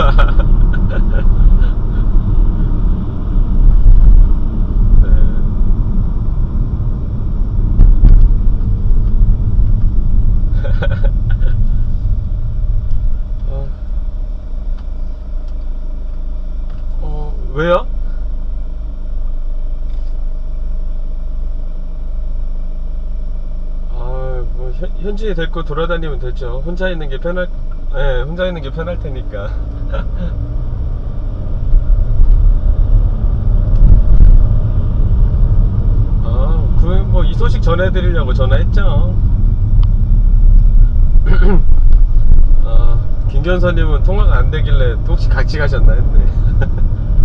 어, 어, 왜요? 아, 뭐 현, 현지에 데리고 돌아다니면 되죠. 혼자 있는 게 편할, 예, 혼자 있는 게 편할 테니까. 아, 그, 뭐, 이 소식 전해드리려고 전화했죠. 아, 김견사님은 통화가 안 되길래 혹시 같이 가셨나 했네.